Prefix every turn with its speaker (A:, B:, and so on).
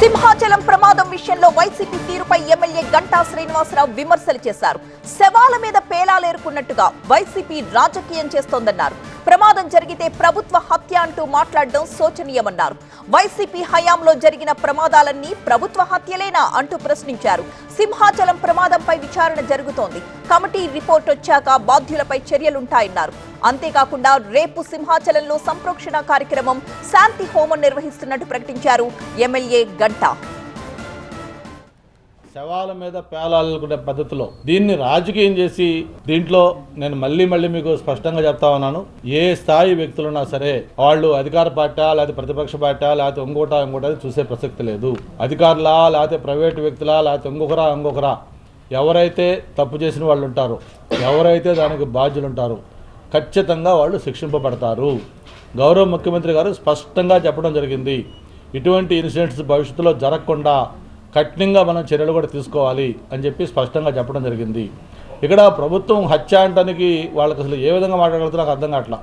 A: సింహాచలం ప్రమాదం విషయంలో వైసీపీ తీరుపై ఎమ్మెల్యే గంటా శ్రీనివాసరావు విమర్శలు చేశారు. శవాల మీద పేలాలేరుకున్నట్టుగా వైసీపీ రాజకీయం చేస్తోందన్నారు. ప్రమాదం జరిగితే ప్రభుత్వ హత్య అంటూ మాట్లాడడం శోచనీయమన్నారు. వైసీపీ హయాంలో జరిగిన ప్రమాదాలన్నీ ప్రభుత్వ హత్యలేనా అంటూ ప్రశ్నించారు. సింహాచలం ప్రమాదంపై విచారణ జరుగుతోంది. కమిటీ రిపోర్ట్ వచ్చాక బాధ్యులపై చర్యలుంటాయన్నారు. అంతేకాకుండా రేపు సింహాచలంలో సంప్రోక్షణ కార్యక్రమం శాంతి హోమం నిర్వహిస్తున్నట్టు ప్రకటించారు ఎమ్మెల్యే గంటా.
B: శవాల మీద పేలాలనుకునే పద్ధతిలో దీన్ని రాజకీయం చేసి దీంట్లో నేను మళ్ళీ మళ్ళీ మీకు స్పష్టంగా చెప్తా ఉన్నాను. ఏ స్థాయి వ్యక్తులున్నా సరే వాళ్ళు అధికార పార్టీ లేకపోతే ప్రతిపక్ష పార్టీ లేకపోతే ఇంకోట ఇంకోట చూసే ప్రసక్తి లేదు. అధికారులా లేకపోతే ప్రైవేటు వ్యక్తులా లేకపోతే ఇంకొకరా ఇంకొకరా. ఎవరైతే తప్పు చేసిన వాళ్ళు ఉంటారో ఎవరైతే దానికి బాధ్యులు ఉంటారో ఖచ్చితంగా వాళ్ళు శిక్షింపబడతారు. గౌరవ ముఖ్యమంత్రి గారు స్పష్టంగా చెప్పడం జరిగింది. ఇటువంటి ఇన్సిడెంట్స్ భవిష్యత్తులో జరగకుండా కఠినంగా మనం చర్యలు కూడా తీసుకోవాలి అని చెప్పి స్పష్టంగా చెప్పడం జరిగింది. ఇక్కడ ప్రభుత్వం హత్య అంటానికి వాళ్ళకి అసలు ఏ విధంగా మాట్లాడుతున్నా నాకు అర్థం కావట్లా.